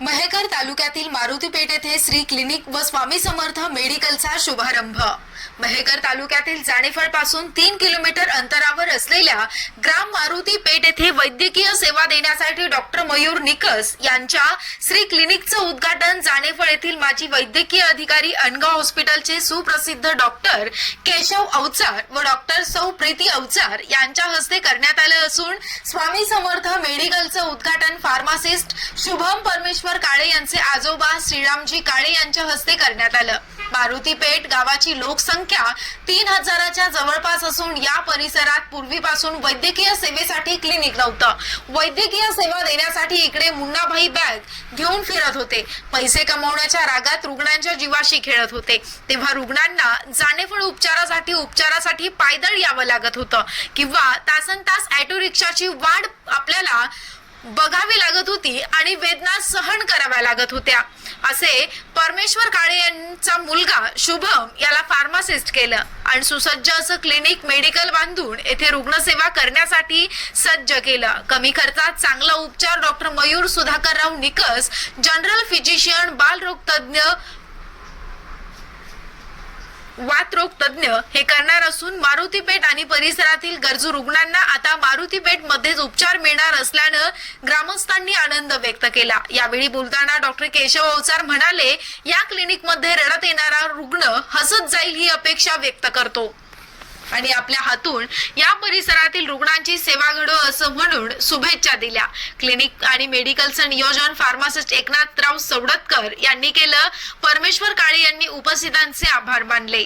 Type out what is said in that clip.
महेकर तालुक्यातील मारुतीपेठ येथे श्री क्लिनिक व स्वामी समर्थ मेडिकलचा शुभारंभ. महेकर तालुक्यातील जाणेफळपासून तीन किलोमीटर अंतरावर असलेल्या ग्राम मारुती पेठ येथे वैद्यकीय सेवा देण्यासाठी डॉक्टर मयूर निकस यांच्या श्री क्लिनिकचं उद्घाटन जाणेफळ येथील माजी वैद्यकीय अधिकारी अनगाव हॉस्पिटलचे सुप्रसिद्ध डॉक्टर केशव अवचार व डॉक्टर सौ प्रीती अवचार यांच्या हस्ते करण्यात आलं असून स्वामी समर्थ मेडिकलचं उद्घाटन फार्मासिस्ट शुभम परमेश्वर काळे यांचे आजोबा श्रीरामजी काळे यांच्या हस्ते करण्यात आलं. मारुती पेठ गावाची लोकसंख्या तीन हजाराच्या जवळपास असून या परिसरात पूर्वीपासून वैद्यकीय सेवेसाठी क्लिनिक नव्हतं. वैद्यकीय सेवा देण्यासाठी इकडे मुन्नाभाई बॅग घेऊन फिरत होते. पैसे कमवण्याच्या रागात रुग्णांच्या जीवाशी खेळत होते. तेव्हा रुग्णांना जाणेफळ उपचारासाठी उपचारासाठी पायदळ यावं लागत होतं. किंवा तासन तास ऑटो रिक्षाची वाढ आपल्याला बघावी लागत होती आणि वेदना सहन कराव्या लागत होत्या. असे परमेश्वर काळे यांचा मुलगा शुभम याला फार्मासिस्ट केलं. आणि सुसज्ज असं क्लिनिक मेडिकल बांधून येथे रुग्णसेवा करण्यासाठी सज्ज केलं. कमी खर्चात चांगला उपचार doctor Mayur Sudhakarrao Nikas general physician बालरोग तज्ज्ञ वातरोग तज्ज्ञ हे करणार असून मारुतीपेठ आणि परिसरातील गरजू रुग्णांना आता मारुतीपेठ मध्येच उपचार मिळणार असल्यानं ग्रामस्थांनी आनंद व्यक्त केला. यावेळी बोलताना डॉक्टर केशव अवचार म्हणाले या क्लिनिकमध्ये रडत येणारा रुग्ण हसत जाईल ही अपेक्षा व्यक्त करतो. आणि आपल्या हातून या परिसरातील रुग्णांची सेवा घडो असं म्हणून शुभेच्छा दिल्या. क्लिनिक आणि मेडिकलचं नियोजन फार्मासिस्ट एकनाथराव सवडतकर यांनी केलं. परमेश्वर काळे यांनी उपस्थितांचे आभार मानले.